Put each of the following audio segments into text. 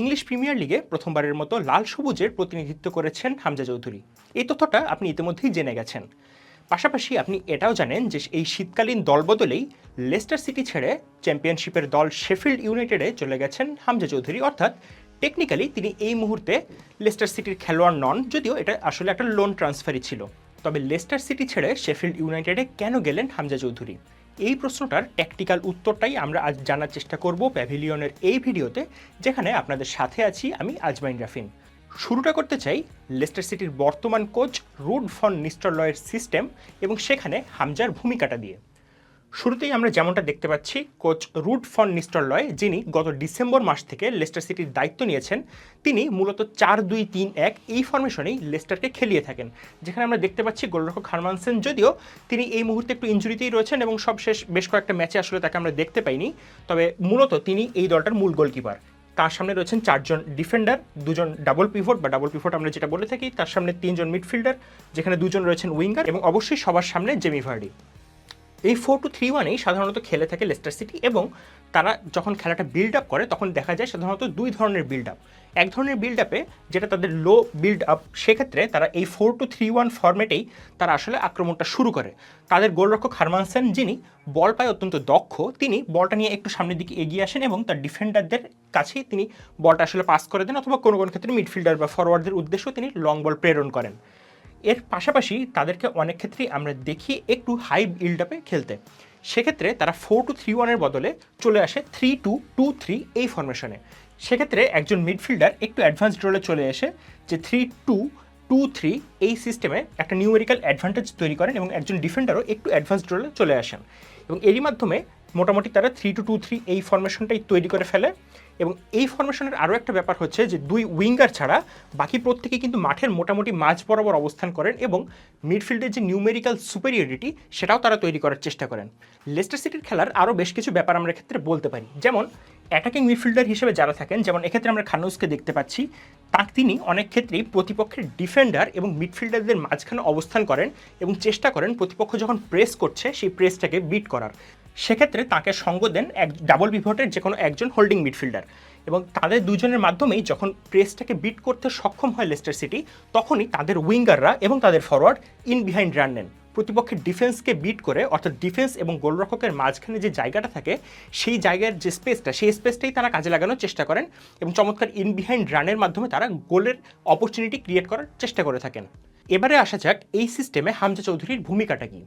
English premier লিগে প্রথমবারের মতো লাল সবুজের প্রতিনিধিত্ব করেছেন হামজা চৌধুরী। এই তথ্যটা আপনি ইতিমধ্যেই জেনে গেছেন। পাশাপাশি আপনি এটাও জানেন যে এই শীতকালীন দলবদলেই লেস্টার সিটি ছেড়ে চ্যাম্পিয়নশিপের দল শেফিল্ড ইউনাইটেডে চলে গেছেন হামজা চৌধুরী। অর্থাৎ টেকনিক্যালি তিনি এই মুহূর্তে লেস্টার সিটির খেলোয়াড় নন, যদিও এটা আসলে একটা লোন ট্রান্সফারই ছিল। তবে লেস্টার সিটি ছেড়ে শেফিল্ড ইউনাইটেডে কেন গেলেন হামজা চৌধুরী? এই প্রশ্নটার ট্যাকটিক্যাল উত্তরটাই আমরা আজ জানার চেষ্টা করব প্যাভিলিয়নের এই ভিডিওতে, যেখানে আপনাদের সাথে আছি আমি আজমাইন রাফিন। শুরুটা করতে চাই লেস্টার সিটির বর্তমান কোচ রুড ফন নিস্টরলয়ের সিস্টেম এবং সেখানে হামজার ভূমিকাটা দিয়ে। শুরুতেই আমরা যেমনটা দেখতে পাচ্ছি, কোচ রুড ফন নিস্টরলয়, যিনি গত ডিসেম্বর মাস থেকে লেস্টার সিটির দায়িত্ব নিয়েছেন, তিনি মূলত চার দুই তিন এক এই ফরমেশনেই লেস্টারকে খেলিয়ে থাকেন। যেখানে আমরা দেখতে পাচ্ছি গোলরক্ষক হারমানসেন যদিও তিনি এই মুহূর্তে একটু ইঞ্জুরিতেই রয়েছেন এবং সবশেষ বেশ কয়েকটা ম্যাচে আসলে তাকে আমরা দেখতে পাইনি, তবে মূলত তিনি এই দলটার মূল গোলকিপার। তার সামনে রয়েছেন চারজন ডিফেন্ডার, দুজন ডাবল পিভট, বা ডাবল পিভট আমরা যেটা বলে থাকি, তার সামনে তিনজন মিডফিল্ডার, যেখানে দুজন রয়েছেন উইঙ্গার এবং অবশ্যই সবার সামনে জেমি ভার্ডি। এই ফোর টু থ্রি ওয়ানেই সাধারণত খেলে থাকে লেস্টার সিটি এবং তারা যখন খেলাটা বিল্ড আপ করে তখন দেখা যায় সাধারণত দুই ধরনের বিল্ড আপ এক ধরনের বিল্ড আপে যেটা তাদের লো বিল্ড আপ সেক্ষেত্রে তারা এই ফোর টু থ্রি ওয়ান ফর্মেটেই তারা আসলে আক্রমণটা শুরু করে। তাদের গোলরক্ষক হারমানসেন যিনি বল পায় অত্যন্ত দক্ষ, তিনি বলটা নিয়ে একটু সামনের দিকে এগিয়ে আসেন এবং তার ডিফেন্ডারদের কাছেই তিনি বলটা আসলে পাস করে দেন অথবা কোনো কোনো ক্ষেত্রে মিডফিল্ডার বা ফরওয়ার্ডদের উদ্দেশ্য তিনি লং বল প্রেরণ করেন। এর পাশাপাশি তাদেরকে অনেক ক্ষেত্রেই আমরা দেখি একটু হাই বিল্ড আপে খেলতে। সেক্ষেত্রে তারা ফোর টু থ্রি ওয়ানের বদলে চলে আসে থ্রি টু টু থ্রি এই ফরমেশনে সেক্ষেত্রে একজন মিডফিল্ডার একটু অ্যাডভান্সড রোলে চলে এসে যে থ্রি টু টু থ্রি এই সিস্টেমে একটা নিউমেরিক্যাল অ্যাডভান্টেজ তৈরি করেন এবং একজন ডিফেন্ডারও একটু অ্যাডভান্সড রোলে চলে আসেন। এবং এরই মাধ্যমে মোটামুটি তারা থ্রি টু টু থ্রি এই ফরমেশনটাই তৈরি করে ফেলে। এবং এই ফরমেশনের আরও একটা ব্যাপার হচ্ছে যে দুই উইঙ্গার ছাড়া বাকি প্রত্যেকে কিন্তু মাঠের মোটামুটি মাঝ বরাবর অবস্থান করেন এবং মিডফিল্ডের যে নিউমেরিক্যাল সুপেরিয়রিটি সেটাও তারা তৈরি করার চেষ্টা করেন। লেস্টার সিটির খেলার আরও বেশ কিছু ব্যাপার আমরা ক্ষেত্রে বলতে পারি। যেমন অ্যাটাকিং মিডফিল্ডার হিসেবে যারা থাকেন, যেমন এক্ষেত্রে আমরা খানুসকে দেখতে পাচ্ছি তা তিনি অনেক ক্ষেত্রেই প্রতিপক্ষের ডিফেন্ডার এবং মিডফিল্ডারদের মাঝখানে অবস্থান করেন এবং চেষ্টা করেন প্রতিপক্ষ যখন প্রেস করছে, সেই প্রেসটাকে বিট করার। সেক্ষেত্রে তাকে সঙ্গ দেন এক ডাবল বিভটের যে কোনো একজন হোল্ডিং মিডফিল্ডার এবং তাদের দুজনের মাধ্যমেই যখন প্রেসটাকে বিট করতে সক্ষম হয় লেস্টার সিটি তখনই তাদের উইঙ্গাররা এবং তাদের ফরওয়ার্ড ইন বিহাইন্ড রান নেন। প্রতিপক্ষের ডিফেন্সকে বিট করে, অর্থাৎ ডিফেন্স এবং গোলরক্ষকের মাঝখানে যে জায়গাটা থাকে, সেই জায়গার যে স্পেসটা সেই স্পেসটাই তারা কাজে লাগানোর চেষ্টা করেন এবং চমৎকার ইন বিহাইন্ড রানের মাধ্যমে তারা গোলের অপরচুনিটি ক্রিয়েট করার চেষ্টা করে থাকেন। এবারে আসা যাক এই সিস্টেমে হামজা চৌধুরীর ভূমিকাটা কী।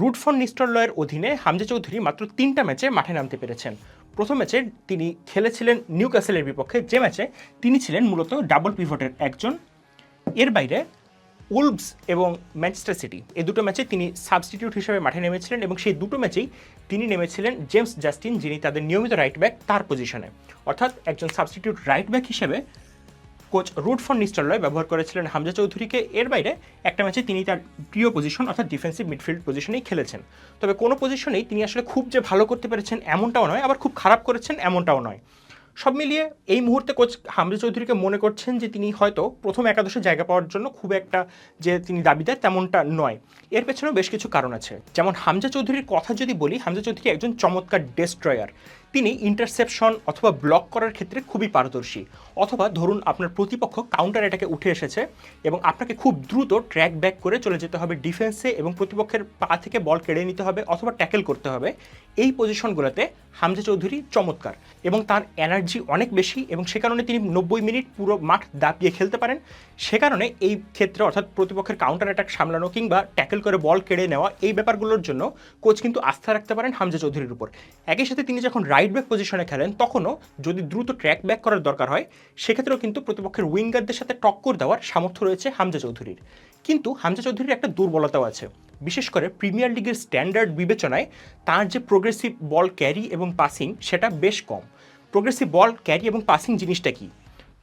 রুট ফর নিস্টরলয়ের অধীনে হামজা চৌধুরী মাত্র তিনটা ম্যাচে মাঠে নামতে পেরেছেন। প্রথম ম্যাচে তিনি খেলেছিলেন নিউ ক্যাসেলের বিপক্ষে, যে ম্যাচে তিনি ছিলেন মূলত ডাবল পিভটের একজন। এর বাইরে উলভস এবং ম্যানচেস্টার সিটি, এই দুটো ম্যাচে তিনি সাবস্টিটিউট হিসেবে মাঠে নেমেছিলেন এবং সেই দুটো ম্যাচেই তিনি নেমেছিলেন জেমস জাস্টিন, যিনি তাদের নিয়মিত রাইট ব্যাক তার পজিশনে। অর্থাৎ একজন সাবস্টিটিউট রাইট ব্যাক হিসেবে কোচ রুট ফর নিস্টারলয় ব্যবহার করেছিলেন হামজা চৌধুরীকে। এর বাইরে একটা ম্যাচে তিনি তার প্রিয় পজিশন অর্থাৎ ডিফেন্সিভ মিডফিল্ড পজিশনেই খেলেছেন। তবে কোনো পজিশনেই তিনি আসলে খুব যে ভালো করতে পেরেছেন এমনটাও নয়, আবার খুব খারাপ করেছেন এমনটাও নয়। সব মিলিয়ে এই মুহূর্তে কোচ হামজা চৌধুরীকে মনে করছেন যে তিনি হয়তো প্রথম একাদশে জায়গা পাওয়ার জন্য খুব একটা যে তিনি দাবিদার তেমনটা নয়। এর পেছনেও বেশ কিছু কারণ আছে। যেমন হামজা চৌধুরীর কথা যদি বলি, হামজা চৌধুরী একজন চমৎকার ডেস্ট্রয়ার তিনি ইন্টারসেপশন অথবা ব্লক করার ক্ষেত্রে খুবই পারদর্শী। অথবা ধরুন আপনার প্রতিপক্ষ কাউন্টার এটাকে উঠে এসেছে এবং আপনাকে খুব দ্রুত ট্র্যাক ব্যাক করে চলে যেতে হবে ডিফেন্সে এবং প্রতিপক্ষের পা থেকে বল কেড়ে নিতে হবে অথবা ট্যাকেল করতে হবে। এই পজিশনগুলোতে হামজা চৌধুরী চমৎকার এবং তার এনার্জি অনেক বেশি এবং সে কারণে তিনি নব্বই মিনিট পুরো মাঠ দাপিয়ে খেলতে পারেন। সে কারণে এই ক্ষেত্রে অর্থাৎ প্রতিপক্ষের কাউন্টার অ্যাটাক সামলানো কিংবা ট্যাকেল করে বল কেড়ে নেওয়া এই ব্যাপারগুলোর জন্য কোচ কিন্তু আস্থা রাখতে পারেন হামজা চৌধুরীর উপর। একই সাথে তিনি যখন রাইট ব্যাক পজিশনে খেলেন, তখনও যদি দ্রুত ট্র্যাক ব্যাক করার দরকার হয়, সেক্ষেত্রেও কিন্তু প্রতিপক্ষের উইঙ্গারদের সাথে টক্কর দেওয়ার সামর্থ্য রয়েছে হামজা চৌধুরীর। কিন্তু হামজা চৌধুরীর একটা দুর্বলতাও আছে। বিশেষ করে প্রিমিয়ার লিগের স্ট্যান্ডার্ড বিবেচনায় তার যে প্রোগ্রেসিভ বল ক্যারি এবং পাসিং সেটা বেশ কম। প্রোগ্রেসিভ বল ক্যারি এবং পাসিং জিনিসটা কি?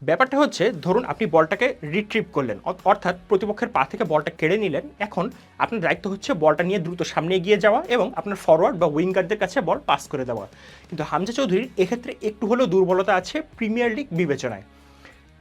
ব্যাপারটা হচ্ছে, ধরুন আপনি বলটাকে রিট্রিভ করলেন অর্থাৎ প্রতিপক্ষের পা থেকে বলটা কেড়ে নিলেন, এখন আপনার দায়িত্ব হচ্ছে বলটা নিয়ে দ্রুত সামনে এগিয়ে যাওয়া এবং আপনার ফরওয়ার্ড বা উইঙ্গারদের কাছে বল পাস করে দেওয়া। কিন্তু হামজা চৌধুরীর এক্ষেত্রে একটু হলেও দুর্বলতা আছে প্রিমিয়ার লিগ বিবেচনায়।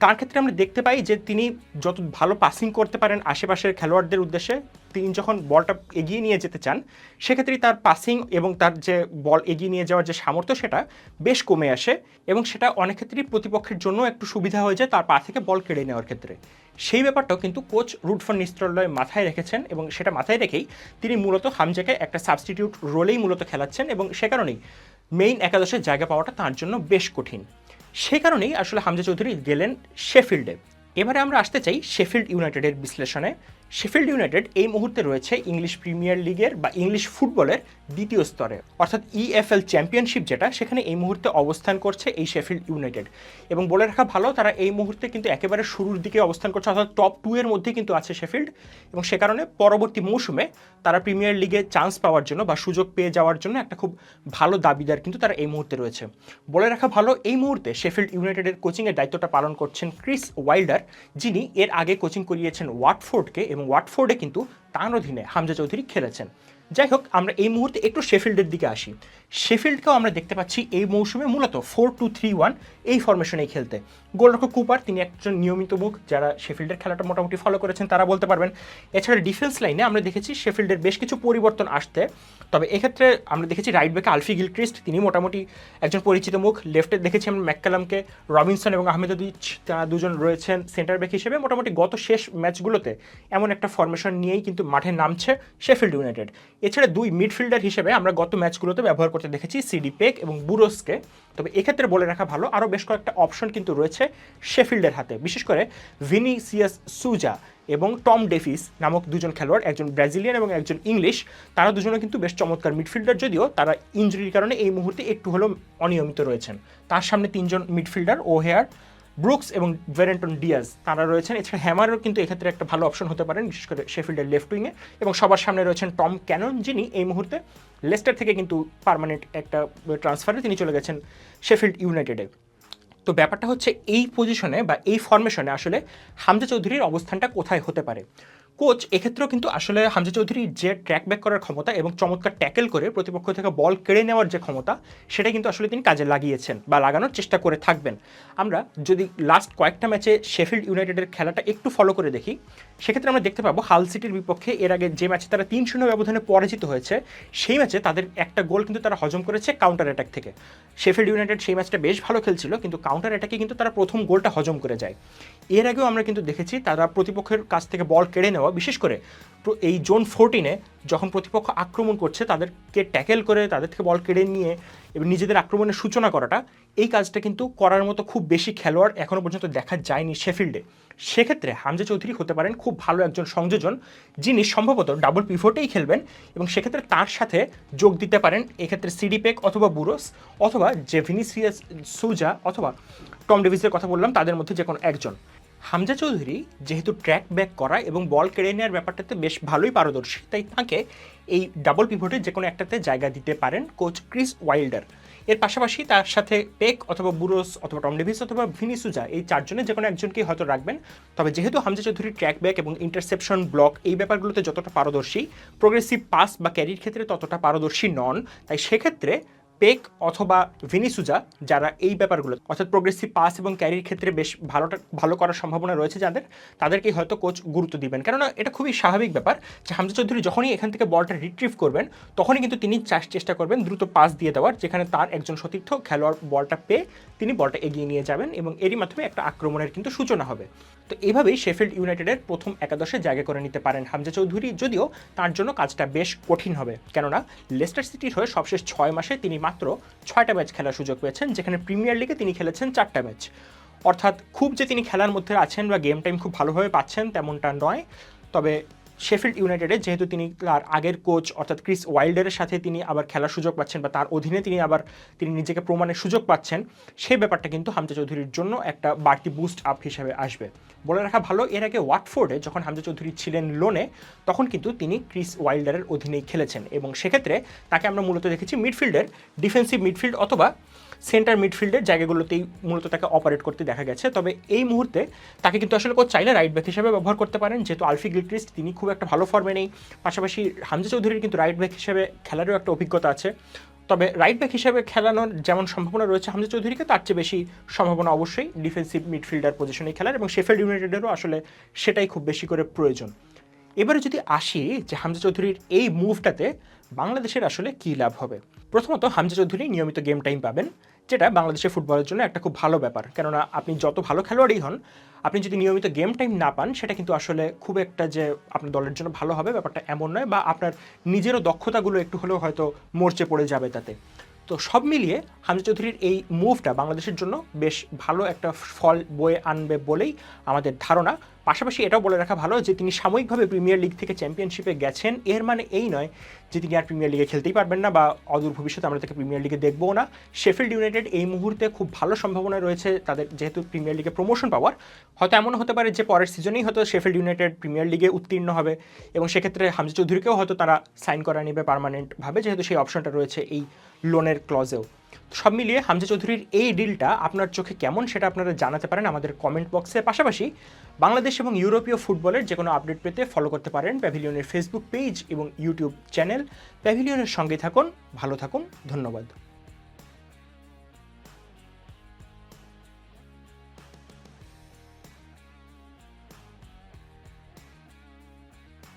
তার ক্ষেত্রে আমরা দেখতে পাই যে তিনি যত ভালো পাসিং করতে পারেন আশেপাশের খেলোয়াড়দের উদ্দেশ্যে, তিনি যখন বলটা এগিয়ে নিয়ে যেতে চান সেক্ষেত্রে তার পাসিং এবং তার যে বল এগিয়ে নিয়ে যাওয়ার যে সামর্থ্য সেটা বেশ কমে আসে এবং সেটা অনেক ক্ষেত্রেই প্রতিপক্ষের জন্য একটু সুবিধা হয়ে যায় তার পা থেকে বল কেড়ে নেওয়ার ক্ষেত্রে। সেই ব্যাপারটাও কিন্তু কোচ রুটফন নিস্ত্রলয় মাথায় রেখেছেন এবং সেটা মাথায় রেখেই তিনি মূলত হামজাকে একটা সাবস্টিটিউট রোলেই মূলত খেলাচ্ছেন এবং সে কারণেই মেইন একাদশের জায়গা পাওয়াটা তার জন্য বেশ কঠিন। সে কারণেই আসলে হামজা চৌধুরী গেলেন শেফিল্ডে। এবারে আমরা আসতে চাই শেফিল্ড ইউনাইটেডের বিশ্লেষণে। শেফিল্ড ইউনাইটেড এই মুহূর্তে রয়েছে ইংলিশ প্রিমিয়ার লিগের বা ইংলিশ ফুটবলের দ্বিতীয় স্তরে। অর্থাৎ ইএফএল চ্যাম্পিয়নশিপ যেটা, সেখানে এই মুহূর্তে অবস্থান করছে এই শেফিল্ড ইউনাইটেড এবং বলে রাখা ভালো, তারা এই মুহূর্তে কিন্তু একেবারে শুরুর দিকে অবস্থান করছে, অর্থাৎ টপ টু এর মধ্যে কিন্তু আছে শেফিল্ড এবং সে কারণে পরবর্তী মৌসুমে তারা প্রিমিয়ার লিগে চান্স পাওয়ার জন্য বা সুযোগ পেয়ে যাওয়ার জন্য একটা খুব ভালো দাবিদার কিন্তু তারা এই মুহূর্তে রয়েছে। বলে রাখা ভালো, এই মুহূর্তে শেফিল্ড ইউনাইটেডের কোচিংয়ের দায়িত্বটা পালন করছেন ক্রিস ওয়াইল্ডার যিনি এর আগে কোচিং করিয়েছেন ওয়াটফোর্ডকে এবং ওয়াটফোর্ডে কিন্তু তার অধীনে হামজা চৌধুরী খেলেছেন। যাই হোক, আমরা এই মুহূর্তে একটু শেফিল্ডের দিকে আসি। শেফিল্ডকেও আমরা দেখতে পাচ্ছি এই মৌসুমে মূলত ফোর টু থ্রি ওয়ান এই ফরমেশনেই খেলতে। গোলরক্ষক কুপার, তিনি একজন নিয়মিত মুখ, যারা শেফিল্ডের খেলাটা মোটামুটি ফলো করেছেন, তারা বলতে পারবেন। এছাড়া ডিফেন্স লাইনে আমরা দেখেছি শেফিল্ডের বেশ কিছু পরিবর্তন আসতে। তবে এক্ষেত্রে আমরা দেখেছি রাইট ব্যাকে আলফি গিলক্রিস্ট, তিনি মোটামুটি একজন পরিচিত মুখ। লেফটে দেখেছি আমরা ম্যাককালামকে, রবিনসন এবং আহমেদুদ্দিচ তারা দুজন রয়েছেন সেন্টার ব্যাক হিসেবে। মোটামুটি গত শেষ ম্যাচগুলোতে এমন একটা ফরমেশন নিয়েই কিন্তু মাঠে নামছে শেফিল্ড ইউনাইটেড এছাড়া দুই মিডফিল্ডার হিসেবে আমরা গত ম্যাচগুলোতে ব্যবহার করতে দেখেছি সিডি পেক এবং বুরোসকে তবে এক্ষেত্রে বলে রাখা ভালো আরও বেশ কয়েকটা অপশন কিন্তু রয়েছে শেফিল্ডের হাতে। বিশেষ করে ভিনিসিয়াস সুজা এবং টম ডেফিস নামক দুজন খেলোয়াড়, একজন ব্রাজিলিয়ান এবং একজন ইংলিশ তারা দুজনে কিন্তু বেশ চমৎকার মিডফিল্ডার যদিও তারা ইঞ্জুরির কারণে এই মুহূর্তে একটু হলেও অনিয়মিত রয়েছেন। তার সামনে তিনজন মিডফিল্ডার ও হেয়ার ব্রুকস এবং ভেরেন্টন ডিয়াজ তারা রয়েছেন। এছাড়া হ্যামারও কিন্তু এক্ষেত্রে একটা ভালো অপশন হতে পারেন বিশেষ করে শেফিল্ডের লেফট উইংয়ে এবং সবার সামনে রয়েছেন টম ক্যানন যিনি এই মুহূর্তে লেস্টার থেকে কিন্তু পারমানেন্ট একটা ট্রান্সফারে তিনি চলে গেছেন শেফিল্ড ইউনাইটেডে তো ব্যাপারটা হচ্ছে, এই পজিশনে বা এই ফরমেশনে আসলে হামজা চৌধুরীর অবস্থানটা কোথায় হতে পারে? কোচ এক্ষেত্রেও কিন্তু আসলে হামজা চৌধুরীর যে ট্র্যাক ব্যাক করার ক্ষমতা এবং চমৎকার ট্যাকেল করে প্রতিপক্ষ থেকে বল কেড়ে নেওয়ার যে ক্ষমতা, সেটা কিন্তু আসলে তিনি কাজে লাগিয়েছেন বা লাগানোর চেষ্টা করে থাকবেন। আমরা যদি লাস্ট কয়েকটা ম্যাচে শেফিল্ড ইউনাইটেডের খেলাটা একটু ফলো করে দেখি, সেক্ষেত্রে আমরা দেখতে পাবো হাল সিটির বিপক্ষে এর আগে যে ম্যাচে তারা তিন শূন্য ব্যবধানে পরাজিত হয়েছে, সেই ম্যাচে তাদের একটা গোল কিন্তু তারা হজম করেছে কাউন্টার অ্যাটাক থেকে। শেফিল্ড ইউনাইটেড সেই ম্যাচটা বেশ ভালো খেলছিল, কিন্তু কাউন্টার অ্যাটাকে কিন্তু তারা প্রথম গোলটা হজম করে যায়। এর আগেও আমরা কিন্তু দেখেছি তারা প্রতিপক্ষের কাছ থেকে বল কেড়ে নেওয়া বিশেষ করে এই জোন ফোরটিনে যখন প্রতিপক্ষ আক্রমণ করছে, তাদেরকে ট্যাকেল করে, তাদের থেকে বল কেড়ে নিয়ে এবং নিজেদের আক্রমণের সূচনা করাটা, এই কাজটা কিন্তু করার মতো খুব বেশি খেলোয়াড় এখনও পর্যন্ত দেখা যায়নি শেফিল্ডে সেক্ষেত্রে হামজা চৌধুরী হতে পারেন খুব ভালো একজন সংযোজন, যিনি সম্ভবত ডাবল পিভোটেই খেলবেন এবং সেক্ষেত্রে তার সাথে যোগ দিতে পারেন, এক্ষেত্রে সিডিপেক অথবা বুরোস অথবা জেভিনিসিয়াস সুজা অথবা টম ডেভিসের কথা বললাম, তাদের মধ্যে যে কোনো একজন। হামজা চৌধুরী যেহেতু ট্র্যাক ব্যাক করা এবং বল কেড়ে নেওয়ার ব্যাপারটাতে বেশ ভালোই পারদর্শী, তাই তাঁকে এই ডাবল পিভটের যে কোনো একটাতে জায়গা দিতে পারেন কোচ ক্রিস ওয়াইল্ডার এর পাশাপাশি তার সাথে পেক অথবা বুরোস অথবা টম ডেভিস অথবা ভিনিসুজা এই চারজনের যে কোনো একজনকেই হয়তো রাখবেন। তবে যেহেতু হামজা চৌধুরী ট্র্যাক ব্যাক এবং ইন্টারসেপশন ব্লক এই ব্যাপারগুলোতে যতটা পারদর্শী প্রোগ্রেসিভ পাস বা ক্যারির ক্ষেত্রে ততটা পারদর্শী নন, তাই সেক্ষেত্রে পেক অথবা ভিনিসুজা যারা এই ব্যাপারগুলো, অর্থাৎ প্রোগ্রেসিভ পাস এবং ক্যারির ক্ষেত্রে বেশ ভালোটা, ভালো করার সম্ভাবনা রয়েছে যাদের, তাদেরকেই হয়তো কোচ গুরুত্ব দিবেন। কেননা এটা খুবই স্বাভাবিক ব্যাপার যে হামজা চৌধুরী যখনই এখান থেকে বলটা রিট্রিভ করবেন, তখনই কিন্তু তিনি চাষ- চেষ্টা করবেন দ্রুত পাস দিয়ে দেওয়ার, যেখানে তার একজন সতীর্থ খেলোয়াড় বলটা পেয়ে তিনি বলটা এগিয়ে নিয়ে যাবেন এবং এরই মাধ্যমে একটা আক্রমণের কিন্তু সূচনা হবে। তো এইভাবেই শেফিল্ড ইউনাইটেডের প্রথম একাদশে জায়গা করে নিতে পারেন হামজা চৌধুরী, যদিও তার জন্য কাজটা বেশ কঠিন হবে। কেননা লেস্টার সিটির হয়ে সবশেষ ছয় মাসে তিনি মাত্র ছয়টা ম্যাচ খেলার সুযোগ পেয়েছেন, যেখানে প্রিমিয়ার লিগে তিনি খেলেছেন চারটা ম্যাচ। অর্থাৎ খুব যে তিনি খেলার মধ্যে আছেন বা গেম টাইম খুব ভালোভাবে পাচ্ছেন তেমনটা নয়। তবে শেফিল্ড ইউনাইটেডে, যেহেতু তিনি তার আগের কোচ অর্থাৎ ক্রিস ওয়াইল্ডারের সাথে তিনি আবার খেলার সুযোগ পাচ্ছেন বা তার অধীনে তিনি আবার তিনি নিজেকে প্রমাণের সুযোগ পাচ্ছেন, সেই ব্যাপারটা কিন্তু হামজা চৌধুরীর জন্য একটা বাড়তি বুস্ট আপ হিসেবে আসবে। বলে রাখা ভালো, এর আগে ওয়াটফোর্ডে যখন হামজা চৌধুরী ছিলেন লোনে, তখন কিন্তু তিনি ক্রিস ওয়াইল্ডারের অধীনেই খেলেছেন এবং সেক্ষেত্রে তাকে আমরা মূলত দেখেছি মিডফিল্ডের ডিফেন্সিভ মিডফিল্ড অথবা সেন্টার মিডফিল্ডের জায়গাগুলোতেই মূলত তাকে অপারেট করতে দেখা গেছে। তবে এই মুহূর্তে তাকে কিন্তু আসলে কোচ চাইলে রাইট ব্যাক হিসেবে ব্যবহার করতে পারেন। যেহেতু আলফি গিলক্রিস্ট, তিনি খুব একটা ভালো ফর্মে নেই। পাশাপাশি হামজা চৌধুরীর কিন্তু রাইট ব্যাক হিসেবে খেলারও একটা অভিজ্ঞতা আছে। তবে রাইট ব্যাক হিসেবে খেলানোর যেমন সম্ভাবনা রয়েছে হামজা চৌধুরীকে, তার চেয়ে বেশি সম্ভাবনা অবশ্যই ডিফেন্সিভ মিডফিল্ডার পজিশনে খেলার এবং শেফেল্ড ইউনাইটেডেরও আসলে সেটাই খুব বেশি করে প্রয়োজন। এবারে যদি আসি যে হামজা চৌধুরীর এই মুভটাতে বাংলাদেশের আসলে কী লাভ হবে? প্রথমত হামজা চৌধুরী নিয়মিত গেম টাইম পাবেন, যেটা বাংলাদেশের ফুটবলের জন্য একটা খুব ভালো ব্যাপার। কেননা আপনি যত ভালো খেলোয়াড়ই হন, আপনি যদি নিয়মিত গেম টাইম না পান, সেটা কিন্তু আসলে খুব একটা যে আপনার দলের জন্য ভালো হবে ব্যাপারটা এমন নয় বা আপনার নিজেরও দক্ষতাগুলো একটু হলেও হয়তো মরচে পড়ে যাবে তাতে। তো সব মিলিয়ে হামজা চৌধুরীর এই মুভটা বাংলাদেশের জন্য বেশ ভালো একটা ফল বয়ে আনবে বলেই আমাদের ধারণা। পাশাপাশি এটাও বলে রাখা ভালো যে, তিনি সাময়িকভাবে প্রিমিয়ার লিগ থেকে চ্যাম্পিয়নশিপে গেছেন। এর মানে এই নয় যে, তিনি আর প্রিমিয়ার লিগে খেলতেই পারবেন না বা অদূর ভবিষ্যতে আমরা তাকে প্রিমিয়ার লিগে দেখবও না। শেফিল্ড ইউনাইটেড এই মুহূর্তে খুব ভালো সম্ভাবনা রয়েছে তাদের যেহেতু প্রিমিয়ার লিগে প্রমোশন পাওয়ার। হয়তো এমন হতে পারে যে, পরের সিজনেই হয়তো শেফিল্ড ইউনাইটেড প্রিমিয়ার লিগে উত্তীর্ণ হবে এবং সেক্ষেত্রে হামজা চৌধুরীকেও হয়তো তারা সাইন করা নেবে পার্মানেন্টভাবে যেহেতু সেই অপশনটা রয়েছে এই লোনের ক্লজেও সব মিলিয়ে হামজা চৌধুরীর এই ডিলটা আপনার চোখে কেমন সেটা আপনারা জানাতে পারেন আমাদের কমেন্ট বক্সে পাশাপাশি। বাংলাদেশ এবং ইউরোপীয় ফুটবলের যে কোনো আপডেট পেতে ফলো করতে পারেন প্যাভিলিয়নের ফেসবুক পেজ এবং ইউটিউব চ্যানেল প্যাভিলিয়নের সঙ্গে থাকুন, ভালো থাকুন, ধন্যবাদ।